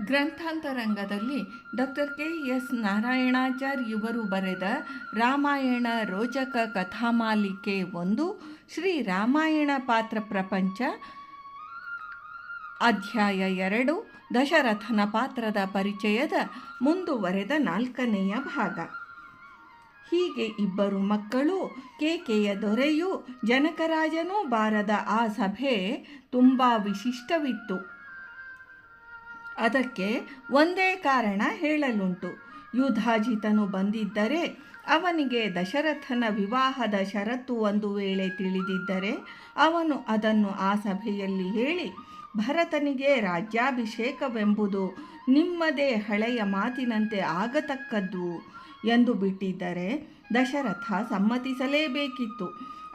ಗ್ರಂಥಾಂತರಂಗದಲ್ಲಿ doctor K S Narayanachar ಇವರು ಬರೆದ ರಾಮಾಯಣ ರೋಚಕ ಕಥಾಮಾಲಿಕೆ ಒಂದು, ಶ್ರೀ ರಾಮಾಯಣ ಪಾತ್ರ ಪ್ರಪಂಚ ಅಧ್ಯಾಯ ಎರಡು, ದಶರಥನ ಪಾತ್ರದ ಪರಿಚಯದ ಮುಂದುವರೆದ ನಾಲ್ಕನೆಯ ಭಾಗ. ಹೀಗೆ ಇಬ್ಬರು ಮಕ್ಕಳು ಕೇಕೆಯ ದೊರೆಯೂ, ಜನಕರಾಜನೂ ಬಾರದ ಆ ಸಭೆ ತುಂಬ ವಿಶಿಷ್ಟವಿತ್ತು. ಅದಕ್ಕೆ ಒಂದೇ ಕಾರಣ ಹೇಳಲುಂಟು. ಯುಧಾಜಿತನು ಬಂದಿದ್ದರೆ ಅವನಿಗೆ ದಶರಥನ ವಿವಾಹದ ಷರತ್ತು ಒಂದು ವೇಳೆ ತಿಳಿದಿದ್ದರೆ ಅವನು ಅದನ್ನು ಆ ಸಭೆಯಲ್ಲಿ ಹೇಳಿ, ಭರತನಿಗೆ ರಾಜ್ಯಾಭಿಷೇಕವೆಂಬುದು ನಿಮ್ಮದೇ ಹಳೆಯ ಮಾತಿನಂತೆ ಆಗತಕ್ಕದ್ದು ಎಂದು ಬಿಟ್ಟಿದ್ದರೆ ದಶರಥ ಸಮ್ಮತಿಸಲೇಬೇಕಿತ್ತು.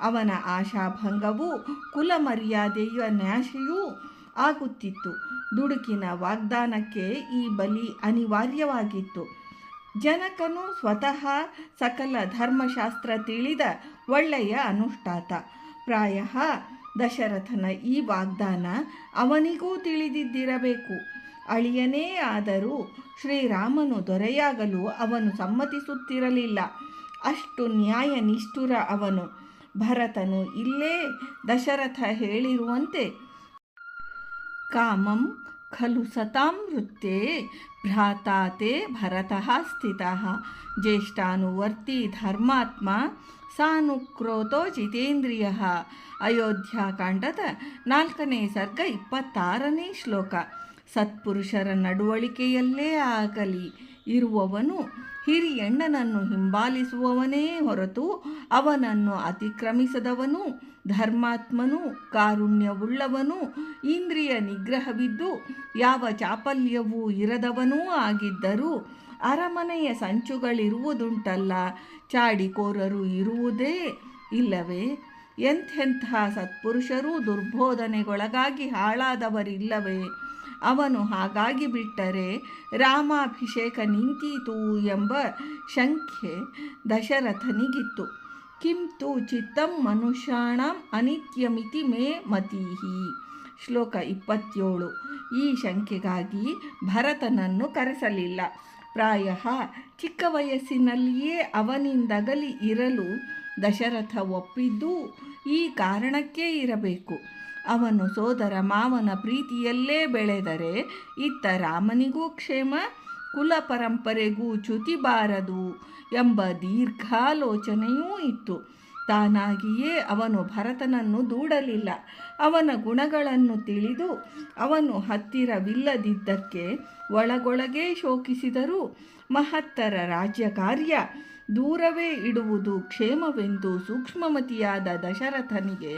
ಅವನ ಆಶಾಭಂಗವೂ ಕುಲಮರ್ಯಾದೆಯ ನ್ಯಾಶೆಯೂ ಆಗುತ್ತಿತ್ತು. ದುಡುಕಿನ ವಾಗ್ದಾನಕ್ಕೆ ಈ ಬಲಿ ಅನಿವಾರ್ಯವಾಗಿತ್ತು. ಜನಕನು ಸ್ವತಃ ಸಕಲ ಧರ್ಮಶಾಸ್ತ್ರ ತಿಳಿದ ಒಳ್ಳೆಯ ಅನುಷ್ಠಾತ. ಪ್ರಾಯ ದಶರಥನ ಈ ವಾಗ್ದಾನ ಅವನಿಗೂ ತಿಳಿದಿದ್ದಿರಬೇಕು. ಅಳಿಯನೇ ಆದರೂ ಶ್ರೀರಾಮನು ದೊರೆಯಾಗಲು ಅವನು ಸಮ್ಮತಿಸುತ್ತಿರಲಿಲ್ಲ. ಅಷ್ಟು ನ್ಯಾಯ ನಿಷ್ಠುರ ಅವನು. ಭರತನು ಇಲ್ಲೇ ದಶರಥ ಹೇಳಿರುವಂತೆ ಕಾಮಂ ಖಲು ಸತಾಂ ವೃತ್ತೇ ಭ್ರಾತಾ ತೇ ಭರತಃ ಸ್ಥಿತಃ ಜ್ಯೇಷ್ಠಾನುವರ್ತಿ ಧರ್ಮಾತ್ಮ ಸಾನುಕ್ರೋತೋ ಜಿತೇಂದ್ರಿಯ ಅಯೋಧ್ಯಾಕಾಂಡದ ನಾಲ್ಕನೇ ಸರ್ಗ ಇಪ್ಪತ್ತಾರನೇ ಶ್ಲೋಕ। ಸತ್ಪುರುಷರ ನಡವಳಿಕೆಯಲ್ಲೇ ಆಗಲಿ। ಇರುವವನು ಹಿರಿಯಣ್ಣನನ್ನು ಹಿಂಬಾಲಿಸುವವನೇ ಹೊರತು ಅವನನ್ನು ಅತಿಕ್ರಮಿಸದವನು ಧರ್ಮಾತ್ಮನು, ಕಾರುಣ್ಯವುಳ್ಳವನು, ಇಂದ್ರಿಯ ನಿಗ್ರಹವಿದ್ದು, ಯಾವ ಚಾಪಲ್ಯವೂ ಇರದವನೂ ಆಗಿದ್ದರೂ ಅರಮನೆಯ ಸಂಚುಗಳಿರುವುದುಂಟಲ್ಲ, ಚಾಡಿಕೋರರು ಇರುವುದೇ ಇಲ್ಲವೇ? ಎಂಥೆಂಥ ಸತ್ಪುರುಷರೂ ದುರ್ಬೋಧನೆಗೊಳಗಾಗಿ ಹಾಳಾದವರಿಲ್ಲವೇ? ಅವನು ಹಾಗಾಗಿ ಬಿಟ್ಟರೆ ರಾಮಾಭಿಷೇಕ ನಿಂತೀತು ಎಂಬ ಶಂಕೆ ದಶರಥನಿಗಿತ್ತು. ಕಿಂತು ಚಿತ್ತಂ ಮನುಷ್ಯಾಣಂ ಅನಿತ್ಯಮಿತಿ ಮೇ ಮತೀಹಿ ಶ್ಲೋಕ ಇಪ್ಪತ್ತೇಳು. ಈ ಶಂಕೆಗಾಗಿ ಭರತನನ್ನು ಕರೆಸಲಿಲ್ಲ. ಪ್ರಾಯ ಚಿಕ್ಕ ವಯಸ್ಸಿನಲ್ಲಿಯೇ ಅವನಿಂದಗಲಿ ಇರಲು ದಶರಥ ಒಪ್ಪಿದ್ದು ಈ ಕಾರಣಕ್ಕೇ ಇರಬೇಕು. ಅವನು ಸೋದರ ಮಾವನ ಪ್ರೀತಿಯಲ್ಲೇ ಬೆಳೆದರೆ ಇತ್ತ ರಾಮನಿಗೂ ಕ್ಷೇಮ ಕುಲ ಪರಂಪರೆಗೂ ಚ್ಯುತಿ ಬಾರದು ಎಂಬ ದೀರ್ಘಾಲೋಚನೆಯೂ ಇತ್ತು. ತಾನಾಗಿಯೇ ಅವನು ಭರತನನ್ನು ದೂಡಲಿಲ್ಲ. ಅವನ ಗುಣಗಳನ್ನು ತಿಳಿದು ಅವನು ಹತ್ತಿರವಿಲ್ಲದಿದ್ದಕ್ಕೆ ಒಳಗೊಳಗೇ ಶೋಕಿಸಿದರೂ. ಮಹತ್ತರ ರಾಜ್ಯ ಕಾರ್ಯ ದೂರವೇ ಇಡುವುದು ಕ್ಷೇಮವೆಂದು ಸೂಕ್ಷ್ಮಮತಿಯಾದ ದಶರಥನಿಗೆ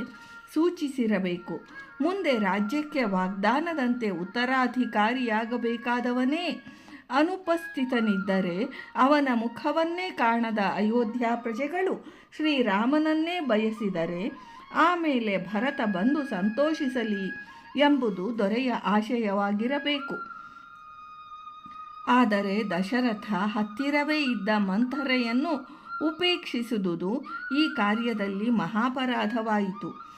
ಸೂಚಿಸಿರಬೇಕು. ಮುಂದೆ ರಾಜ್ಯಕ್ಕೆ ವಾಗ್ದಾನದಂತೆ ಉತ್ತರಾಧಿಕಾರಿಯಾಗಬೇಕಾದವನೇ ಅನುಪಸ್ಥಿತನಿದ್ದರೆ ಅವನ ಮುಖವನ್ನೇ ಕಾಣದ ಅಯೋಧ್ಯ ಪ್ರಜೆಗಳು ಶ್ರೀರಾಮನನ್ನೇ ಬಯಸಿದರೆ ಆಮೇಲೆ ಭರತ ಬಂದು ಸಂತೋಷಿಸಲಿ ಎಂಬುದು ದೊರೆಯ ಆಶಯವಾಗಿರಬೇಕು. ಆದರೆ ದಶರಥ ಹತ್ತಿರವೇ ಇದ್ದ ಮಂಥರೆಯನ್ನು ಉಪೇಕ್ಷಿಸುವುದು ಈ ಕಾರ್ಯದಲ್ಲಿ ಮಹಾಪರಾಧವಾಯಿತು.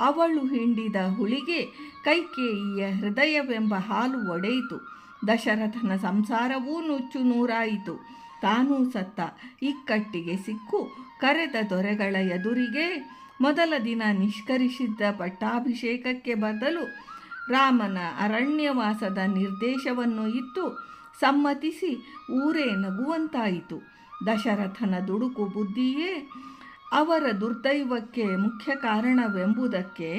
ಅವಳು ಹಿಂಡಿದ ಹುಳಿಗೆ ಕೈಕೇಯಿಯ ಹೃದಯವೆಂಬ ಹಾಲು ಒಡೆಯಿತು. ದಶರಥನ ಸಂಸಾರವೂ ನುಚ್ಚು ನೂರಾಯಿತು. ತಾನೂ ಸತ್ತ. ಇಕ್ಕಟ್ಟಿಗೆ ಸಿಕ್ಕು. ಕರೆದ ದೊರೆಗಳ ಎದುರಿಗೆ ಮೊದಲ ದಿನ ನಿಷ್ಕರಿಸಿದ್ದ ಪಟ್ಟಾಭಿಷೇಕಕ್ಕೆ ಬದಲು ರಾಮನ ಅರಣ್ಯವಾಸದ ನಿರ್ದೇಶವನ್ನು ಇತ್ತು ಸಮ್ಮತಿಸಿ ಊರೇ ನಗುವಂತಾಯಿತು. ದಶರಥನ ದುಡುಕು ಬುದ್ಧಿಯೇ ಅವರ ದುರ್ದೈವಕ್ಕೆ ಮುಖ್ಯ ಕಾರಣವೆಂಬುದಕ್ಕೆ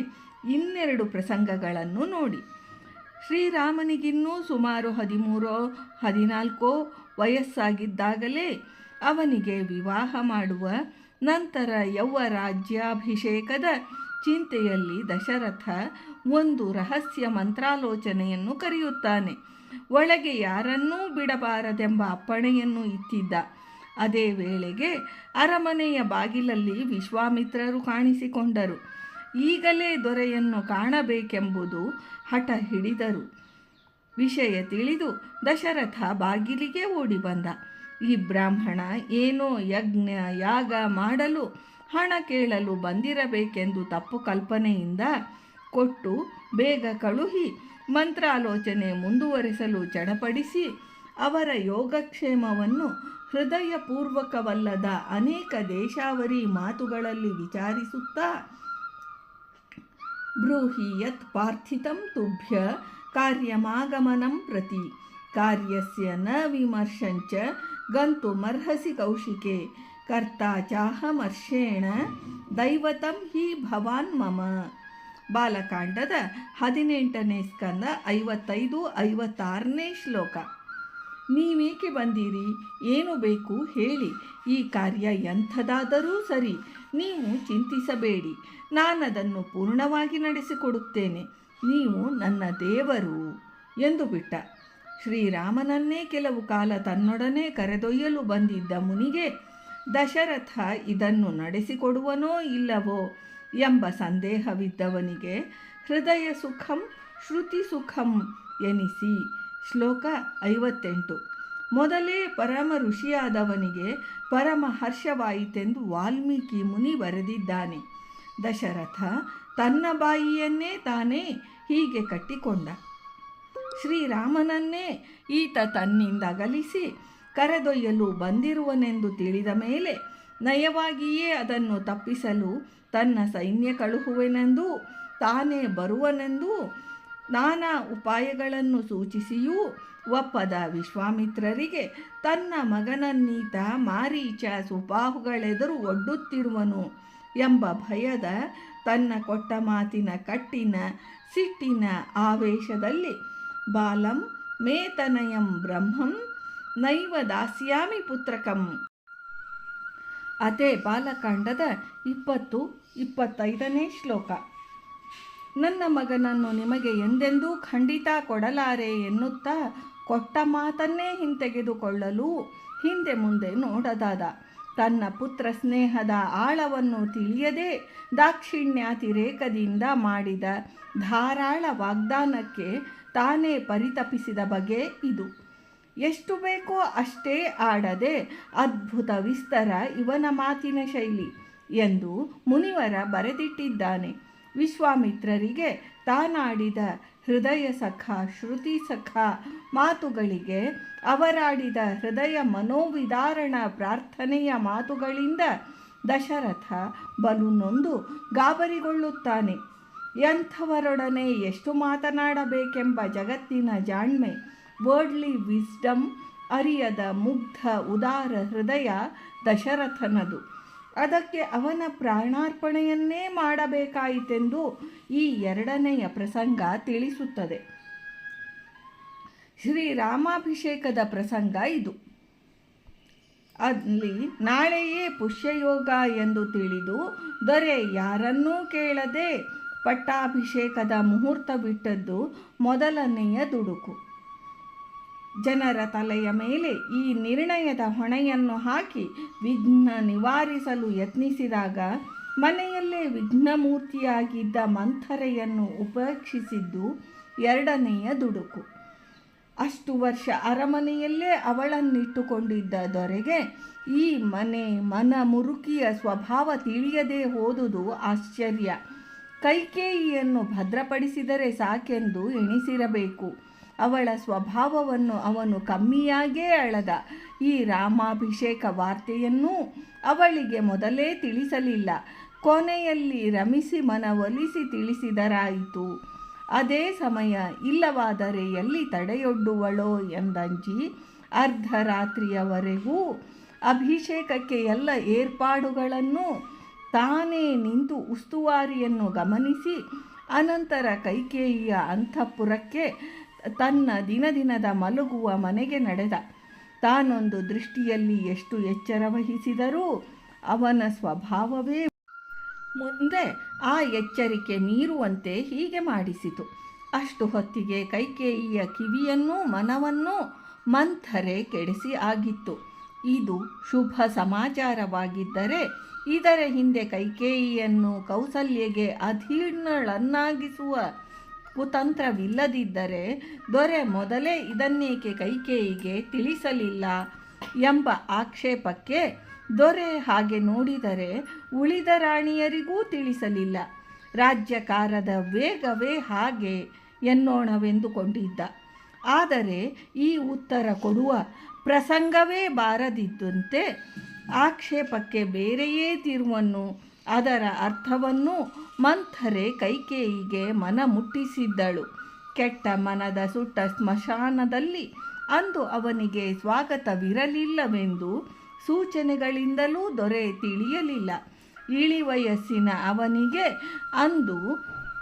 ಇನ್ನೆರಡು ಪ್ರಸಂಗಗಳನ್ನು ನೋಡಿ. ಶ್ರೀರಾಮನಿಗಿನ್ನೂ ಸುಮಾರು ಹದಿಮೂರೋ, ಹದಿನಾಲ್ಕೋ ವಯಸ್ಸಾಗಿದ್ದಾಗಲೇ ಅವನಿಗೆ ವಿವಾಹ ಮಾಡುವ ನಂತರ ಯೌವ ರಾಜ್ಯಾಭಿಷೇಕದ ಚಿಂತೆಯಲ್ಲಿ ದಶರಥ ಒಂದು ರಹಸ್ಯ ಮಂತ್ರಾಲೋಚನೆಯನ್ನು ಕರೆಯುತ್ತಾನೆ. ಒಳಗೆ ಯಾರನ್ನೂ ಬಿಡಬಾರದೆಂಬ ಅಪ್ಪಣೆಯನ್ನು ಇತ್ತಿದ್ದ ಅದೇ ವೇಳೆಗೆ ಅರಮನೆಯ ಬಾಗಿಲಲ್ಲಿ ವಿಶ್ವಾಮಿತ್ರರು ಕಾಣಿಸಿಕೊಂಡರು. ಈಗಲೇ ದೊರೆಯನ್ನು ಕಾಣಬೇಕೆಂಬುದು ಹಠ ಹಿಡಿದರು. ವಿಷಯ ತಿಳಿದು ದಶರಥ ಬಾಗಿಲಿಗೆ ಓಡಿ ಬಂದ. ಈ ಬ್ರಾಹ್ಮಣ ಏನೋ ಯಜ್ಞ, ಯಾಗ ಮಾಡಲು ಹಣ ಕೇಳಲು ಬಂದಿರಬೇಕೆಂದು ತಪ್ಪು ಕಲ್ಪನೆಯಿಂದ ಕೊಟ್ಟು ಬೇಗ ಕಳುಹಿ, ಮಂತ್ರಾಲೋಚನೆ ಮುಂದುವರೆಸಲು ಚಡಪಡಿಸಿ ಅವರ ಯೋಗಕ್ಷೇಮವನ್ನು ಹೃದಯಪೂರ್ವಕವಲ್ಲದ ಅನೇಕ ದೇಶಾವರಿ ಮಾತುಗಳಲ್ಲಿ ವಿಚಾರಿಸುತ್ತಾ ಬ್ರೂಹಿ ಯತ್ ಪಾರ್ಥಿತಂ ತುಭ್ಯ ಕಾರ್ಯಮಾಗಮನಂ ಪ್ರತಿ ಕಾರ್ಯಸ್ಯ ನ ವಿಮರ್ಶಂಚ ಗಂತುಮರ್ಹಸಿ ಕೌಶಿಕೆ ಕರ್ತ ಚಾಹಮರ್ಷೇಣ ದೈವತಂ ಹಿ ಭವಾನ್ ಮಮ ಬಾಲಕಾಂಡದ ಹದಿನೆಂಟನೇ ಸ್ಕಂದ ಐವತ್ತೈದು ಐವತ್ತಾರನೇ ಶ್ಲೋಕ ನೀವೇಕೆ ಬಂದಿರಿ? ಏನು ಬೇಕು ಹೇಳಿ. ಈ ಕಾರ್ಯ ಎಂಥದಾದರೂ ಸರಿ, ನೀವು ಚಿಂತಿಸಬೇಡಿ. ನಾನದನ್ನು ಪೂರ್ಣವಾಗಿ ನಡೆಸಿಕೊಡುತ್ತೇನೆ. ನೀವು ನನ್ನ ದೇವರು ಎಂದು ಬಿಟ್ಟ. ಶ್ರೀರಾಮನನ್ನೇ ಕೆಲವು ಕಾಲ ತನ್ನೊಡನೆ ಕರೆದೊಯ್ಯಲು ಬಂದಿದ್ದ ಮುನಿಗೆ, ದಶರಥ ಇದನ್ನು ನಡೆಸಿಕೊಡುವನೋ ಇಲ್ಲವೋ ಎಂಬ ಸಂದೇಹವಿದ್ದವನಿಗೆ ಹೃದಯ ಸುಖಂ, ಶ್ರುತಿ ಸುಖಂ ಎನಿಸಿ ಶ್ಲೋಕ ಐವತ್ತೆಂಟು. ಮೊದಲೇ ಪರಮ ಋಷಿಯಾದವನಿಗೆ ಪರಮ ಹರ್ಷವಾಯಿತೆಂದು ವಾಲ್ಮೀಕಿ ಮುನಿ ಬರೆದಿದ್ದಾನೆ. ದಶರಥ ತನ್ನ ಬಾಯಿಯನ್ನೇ ತಾನೇ ಹೀಗೆ ಕಟ್ಟಿಕೊಂಡ. ಶ್ರೀರಾಮನನ್ನೇ ಈತ ತನ್ನಿಂದ ಅಗಲಿಸಿ ಕರೆದೊಯ್ಯಲು ಬಂದಿರುವನೆಂದು ತಿಳಿದ ಮೇಲೆ ನಯವಾಗಿಯೇ ಅದನ್ನು ತಪ್ಪಿಸಲು ತನ್ನ ಸೈನ್ಯ ಕಳುಹುವೆನೆಂದೂ ತಾನೇ ಬರುವನೆಂದೂ ನಾನಾ ಉಪಾಯಗಳನ್ನು ಸೂಚಿಸಿಯೂ ಒಪ್ಪದ ವಿಶ್ವಾಮಿತ್ರರಿಗೆ ತನ್ನ ಮಗನನ್ನೀತ ಮಾರೀಚ ಸುಪಾಹುಗಳೆದುರು ಒಡ್ಡುತ್ತಿರುವನು ಎಂಬ ಭಯದ ತನ್ನ ಕೊಟ್ಟ ಮಾತಿನ ಕಟ್ಟಿನ ಸಿಟ್ಟಿನ ಆವೇಶದಲ್ಲಿ ಬಾಲಂ ಮೇತನಯಂ ಬ್ರಹ್ಮಂ ನೈವ ದಾಸ್ಯಾಮಿ ಪುತ್ರಕಂ. ಅದೇ ಬಾಲಕಾಂಡದ ಇಪ್ಪತ್ತು ಇಪ್ಪತ್ತೈದನೇ ಶ್ಲೋಕ. ನನ್ನ ಮಗನನ್ನು ನಿಮಗೆ ಎಂದೆಂದೂ ಖಂಡಿತ ಕೊಡಲಾರೆ ಎನ್ನುತ್ತಾ ಕೊಟ್ಟ ಮಾತನ್ನೇ ಹಿಂತೆಗೆದುಕೊಳ್ಳಲು ಹಿಂದೆ ಮುಂದೆ ನೋಡದಾದ. ತನ್ನ ಪುತ್ರ ಸ್ನೇಹದ ಆಳವನ್ನು ತಿಳಿಯದೆ ದಾಕ್ಷಿಣ್ಯಾತಿರೇಕದಿಂದ ಮಾಡಿದ ಧಾರಾಳ ವಾಗ್ದಾನಕ್ಕೆ ತಾನೇ ಪರಿತಪಿಸಿದ ಬಗೆ ಇದು. ಎಷ್ಟು ಬೇಕೋ ಅಷ್ಟೇ ಆಡದೆ ಅದ್ಭುತ ವಿಸ್ತರ ಇವನ ಮಾತಿನ ಶೈಲಿ ಎಂದು ಮುನಿವರ ಬರೆದಿಟ್ಟಿದ್ದಾನೆ. ವಿಶ್ವಾಮಿತ್ರರಿಗೆ ತಾನಾಡಿದ ಹೃದಯ ಸಖ, ಶ್ರುತಿ ಸಖ ಮಾತುಗಳಿಗೆ, ಅವರಾಡಿದ ಹೃದಯ ಮನೋವಿದಾರಣ ಪ್ರಾರ್ಥನೆಯ ಮಾತುಗಳಿಂದ ದಶರಥ ಬಲು ನೊಂದು ಗಾಬರಿಗೊಳ್ಳುತ್ತಾನೆ. ಎಂಥವರೊಡನೆ ಎಷ್ಟು ಮಾತನಾಡಬೇಕೆಂಬ ಜಗತ್ತಿನ ಜಾಣ್ಮೆ, ವರ್ಡ್ಲಿ ವಿಸ್ಡಮ್ ಅರಿಯದ ಮುಗ್ಧ, ಉದಾರ ಹೃದಯ ದಶರಥನದು. ಅದಕ್ಕೆ ಅವನ ಪ್ರಾಣಾರ್ಪಣೆಯನ್ನೇ ಮಾಡಬೇಕಾಯಿತೆಂದು ಈ ಎರಡನೆಯ ಪ್ರಸಂಗ ತಿಳಿಸುತ್ತದೆ. ಶ್ರೀರಾಮಾಭಿಷೇಕದ ಪ್ರಸಂಗ ಇದು. ಅಲ್ಲಿ ನಾಳೆಯೇ ಪುಷ್ಯಯೋಗ ಎಂದು ತಿಳಿದು ದೊರೆ ಯಾರನ್ನೂ ಕೇಳದೆ ಪಟ್ಟಾಭಿಷೇಕದ ಮುಹೂರ್ತ ಬಿಟ್ಟದ್ದು ಮೊದಲನೆಯ ದುಡುಕು. ಜನರ ತಲೆಯ ಮೇಲೆ ಈ ನಿರ್ಣಯದ ಹೊಣೆಯನ್ನು ಹಾಕಿ ವಿಘ್ನ ನಿವಾರಿಸಲು ಯತ್ನಿಸಿದಾಗ ಮನೆಯಲ್ಲೇ ವಿಘ್ನಮೂರ್ತಿಯಾಗಿದ್ದ ಮಂಥರೆಯನ್ನು ಉಪೇಕ್ಷಿಸಿದ್ದು ಎರಡನೆಯ ದುಡುಕು. ಅಷ್ಟು ವರ್ಷ ಅರಮನೆಯಲ್ಲೇ ಅವಳನ್ನಿಟ್ಟುಕೊಂಡಿದ್ದ ದೊರೆಗೆ ಈ ಮನೆ ಮನ ಮುರುಕಿಯ ಸ್ವಭಾವ ತಿಳಿಯದೇ ಹೋದುದು ಆಶ್ಚರ್ಯ. ಕೈಕೇಯಿಯನ್ನು ಭದ್ರಪಡಿಸಿದರೆ ಸಾಕೆಂದು ಎಣಿಸಿರಬೇಕು. ಅವಳ ಸ್ವಭಾವವನ್ನು ಅವನು ಕಮ್ಮಿಯಾಗೇ ಅಳದ. ಈ ರಾಮಾಭಿಷೇಕ ವಾರ್ತೆಯನ್ನೂ ಅವಳಿಗೆ ಮೊದಲೇ ತಿಳಿಸಲಿಲ್ಲ. ಕೊನೆಯಲ್ಲಿ ರಮಿಸಿ ಮನವೊಲಿಸಿ ತಿಳಿಸಿದರಾಯಿತು. ಅದೇ ಸಮಯ, ಇಲ್ಲವಾದರೆ ಎಲ್ಲಿ ತಡೆಯೊಡ್ಡುವಳೋ ಎಂದಂಜಿ ಅರ್ಧರಾತ್ರಿಯವರೆಗೂ ಅಭಿಷೇಕಕ್ಕೆ ಎಲ್ಲ ಏರ್ಪಾಡುಗಳನ್ನು ತಾನೇ ನಿಂತು ಉಸ್ತುವಾರಿಯನ್ನು ಗಮನಿಸಿ, ಅನಂತರ ಕೈಕೇಯಿಯ ಅಂತಃಪುರಕ್ಕೆ ತನ್ನ ದಿನ ದಿನದ ಮಲಗುವ ಮನೆಗೆ ನಡೆದ. ತಾನೊಂದು ದೃಷ್ಟಿಯಲ್ಲಿ ಎಷ್ಟು ಎಚ್ಚರ ವಹಿಸಿದರೂ ಅವನ ಸ್ವಭಾವವೇ ಮುಂದೆ ಆ ಎಚ್ಚರಿಕೆ ಮೀರುವಂತೆ ಹೀಗೆ ಮಾಡಿಸಿತು. ಅಷ್ಟು ಹೊತ್ತಿಗೆ ಕೈಕೇಯಿಯ ಕಿವಿಯನ್ನೂ ಮನವನ್ನೂ ಮಂಥರೆ ಕೆಡಿಸಿ ಆಗಿತ್ತು. ಇದು ಶುಭ ಸಮಾಚಾರವಾಗಿದ್ದರೆ ಇದರ ಹಿಂದೆ ಕೈಕೇಯಿಯನ್ನು ಕೌಸಲ್ಯಗೆ ಅಧೀರ್ಣಳನ್ನಾಗಿಸುವ ಕುತಂತ್ರವಿಲ್ಲದಿದ್ದರೆ ದೊರೆ ಮೊದಲೇ ಇದನ್ನೇಕೆ ಕೈಕೇಯಿಗೆ ತಿಳಿಸಲಿಲ್ಲ ಎಂಬ ಆಕ್ಷೇಪಕ್ಕೆ ದೊರೆ ಹಾಗೆ ನೋಡಿದರೆ ಉಳಿದ ರಾಣಿಯರಿಗೂ ತಿಳಿಸಲಿಲ್ಲ. ರಾಜ್ಯಕಾರದ ವೇಗವೇ ಹಾಗೆ ಎನ್ನೋಣವೆಂದುಕೊಂಡಿದ್ದ. ಆದರೆ ಈ ಉತ್ತರ ಕೊಡುವ ಪ್ರಸಂಗವೇ ಬಾರದಿದ್ದಂತೆ ಆಕ್ಷೇಪಕ್ಕೆ ಬೇರೆಯೇ ತಿರುವನ್ನು ಅದರ ಅರ್ಥವನ್ನು ಮಂಥರೆ ಕೈಕೇಯಿಗೆ ಮನ ಮುಟ್ಟಿಸಿದ್ದಳು. ಕೆಟ್ಟ ಮನದ ಸುಟ್ಟ ಸ್ಮಶಾನದಲ್ಲಿ ಅಂದು ಅವನಿಗೆ ಸ್ವಾಗತವಿರಲಿಲ್ಲವೆಂದು ಸೂಚನೆಗಳಿಂದಲೂ ದೊರೆ ತಿಳಿಯಲಿಲ್ಲ. ಇಳಿವಯಸ್ಸಿನ ಅವನಿಗೆ ಅಂದು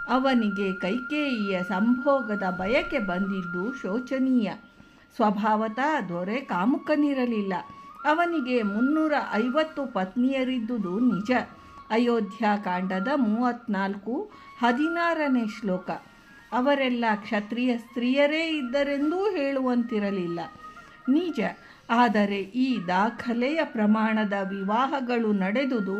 ಅವನಿಗೆ ಕೈಕೇಯಿಯ ಸಂಭೋಗದ ಬಯಕೆ ಬಂದಿದ್ದು ಶೋಚನೀಯ. ಸ್ವಭಾವತಃ ದೊರೆ ಕಾಮುಕನಿರಲಿಲ್ಲ. ಅವನಿಗೆ ಮುನ್ನೂರ ಐವತ್ತು ಪತ್ನಿಯರಿದ್ದುದು ನಿಜ. ಅಯೋಧ್ಯಾಕಾಂಡದ ಮೂವತ್ನಾಲ್ಕು ಹದಿನಾರನೇ ಶ್ಲೋಕ. ಅವರೆಲ್ಲ ಕ್ಷತ್ರಿಯ ಸ್ತ್ರೀಯರೇ ಇದ್ದರೆಂದೂ ಹೇಳುವಂತಿರಲಿಲ್ಲ. ನಿಜ, ಆದರೆ ಈ ದಾಖಲೆಯ ಪ್ರಮಾಣದ ವಿವಾಹಗಳು ನಡೆದುದು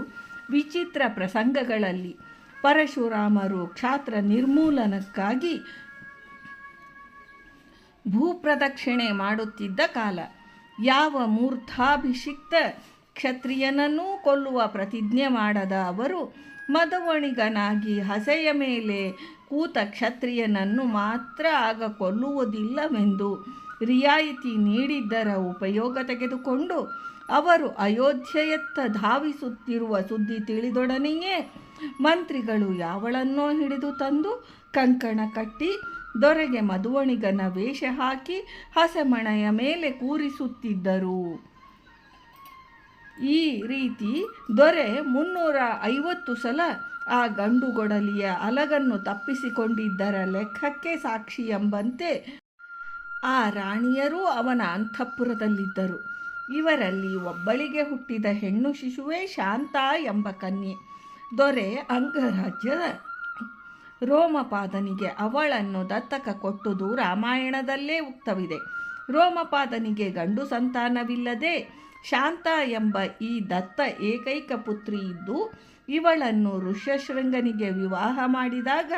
ವಿಚಿತ್ರ ಪ್ರಸಂಗಗಳಲ್ಲಿ. ಪರಶುರಾಮರು ಕ್ಷಾತ್ರ ನಿರ್ಮೂಲನಕ್ಕಾಗಿ ಭೂಪ್ರದಕ್ಷಿಣೆ ಮಾಡುತ್ತಿದ್ದ ಕಾಲ. ಯಾವ ಮೂರ್ಧಾಭಿಷಿಕ್ತ ಕ್ಷತ್ರಿಯನನ್ನೂ ಕೊಲ್ಲುವ ಪ್ರತಿಜ್ಞೆ ಮಾಡದ ಅವರು ಮದವಣಿಗನಾಗಿ ಹಸೆಯ ಮೇಲೆ ಕೂತ ಕ್ಷತ್ರಿಯನನ್ನು ಮಾತ್ರ ಆಗ ಕೊಲ್ಲುವುದಿಲ್ಲವೆಂದು ರಿಯಾಯಿತಿ ನೀಡಿದ್ದರ ಉಪಯೋಗ ತೆಗೆದುಕೊಂಡು ಅವರು ಅಯೋಧ್ಯೆಯತ್ತ ಧಾವಿಸುತ್ತಿರುವ ಸುದ್ದಿ ತಿಳಿದೊಡನೆಯೇ ಮಂತ್ರಿಗಳು ಯಾವಳನ್ನೋ ಹಿಡಿದು ತಂದು ಕಂಕಣ ಕಟ್ಟಿ ದೊರೆಗೆ ಮಧುವಣಿಗನ ವೇಷ ಹಾಕಿ ಹಸೆಮಣೆಯ ಮೇಲೆ ಕೂರಿಸುತ್ತಿದ್ದರು. ಈ ರೀತಿ ದೊರೆ ಮುನ್ನೂರ ಐವತ್ತು ಸಲ ಆ ಗಂಡುಗೊಡಲಿಯ ಅಲಗನ್ನು ತಪ್ಪಿಸಿಕೊಂಡಿದ್ದರ ಲೆಕ್ಕಕ್ಕೆ ಸಾಕ್ಷಿ ಎಂಬಂತೆ ಆ ರಾಣಿಯರೂ ಅವನ ಅಂತಃಪುರದಲ್ಲಿದ್ದರು. ಇವರಲ್ಲಿ ಒಬ್ಬಳಿಗೆ ಹುಟ್ಟಿದ ಹೆಣ್ಣು ಶಿಶುವೇ ಶಾಂತ ಎಂಬ ಕನ್ಯೆ. ದೊರೆ ಅಂಗರಾಜ್ಯದ ರೋಮಪಾದನಿಗೆ ಅವಳನ್ನು ದತ್ತಕ ಕೊಟ್ಟುದು ರಾಮಾಯಣದಲ್ಲೇ ಉಕ್ತವಿದೆ. ರೋಮಪಾದನಿಗೆ ಗಂಡು ಸಂತಾನವಿಲ್ಲದೆ ಶಾಂತ ಎಂಬ ಈ ದತ್ತ ಏಕೈಕ ಪುತ್ರಿ ಇದ್ದು, ಇವಳನ್ನು ಋಷ್ಯಶೃಂಗನಿಗೆ ವಿವಾಹ ಮಾಡಿದಾಗ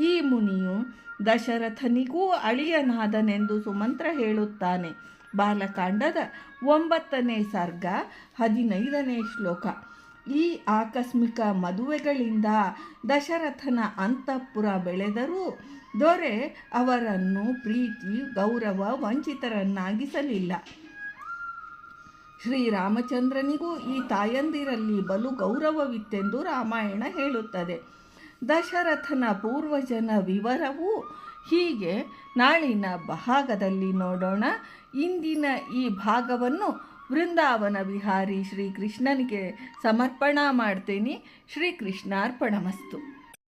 ಈ ಮುನಿಯು ದಶರಥನಿಗೂ ಅಳಿಯನಾದನೆಂದು ಸುಮಂತ್ರ ಹೇಳುತ್ತಾನೆ. ಬಾಲಕಾಂಡದ ಒಂಬತ್ತನೇ ಸರ್ಗ, ಹದಿನೈದನೇ ಶ್ಲೋಕ. ಈ ಆಕಸ್ಮಿಕ ಮದುವೆಗಳಿಂದ ದಶರಥನ ಅಂತಃಪುರ ಬೆಳೆದರೂ ದೊರೆ ಅವರನ್ನು ಪ್ರೀತಿ, ಗೌರವ, ವಂಚಿತರನ್ನಾಗಿಸಲಿಲ್ಲ. ಶ್ರೀರಾಮಚಂದ್ರನಿಗೂ ಈ ತಾಯಂದಿರಲ್ಲಿ ಬಲು ಗೌರವವಿತ್ತೆಂದು ರಾಮಾಯಣ ಹೇಳುತ್ತದೆ. ದಶರಥನ ಪೂರ್ವಜನ ವಿವರವು ಹೀಗೆ. ನಾಳಿನ ಭಾಗದಲ್ಲಿ ನೋಡೋಣ. ಇಂದಿನ ಈ ಭಾಗವನ್ನು ವೃಂದಾವನ ವಿಹಾರಿ ಶ್ರೀಕೃಷ್ಣನಿಗೆ ಸಮರ್ಪಣಾ ಮಾಡ್ತೇನೆ. ಶ್ರೀಕೃಷ್ಣಾರ್ಪಣಮಸ್ತು.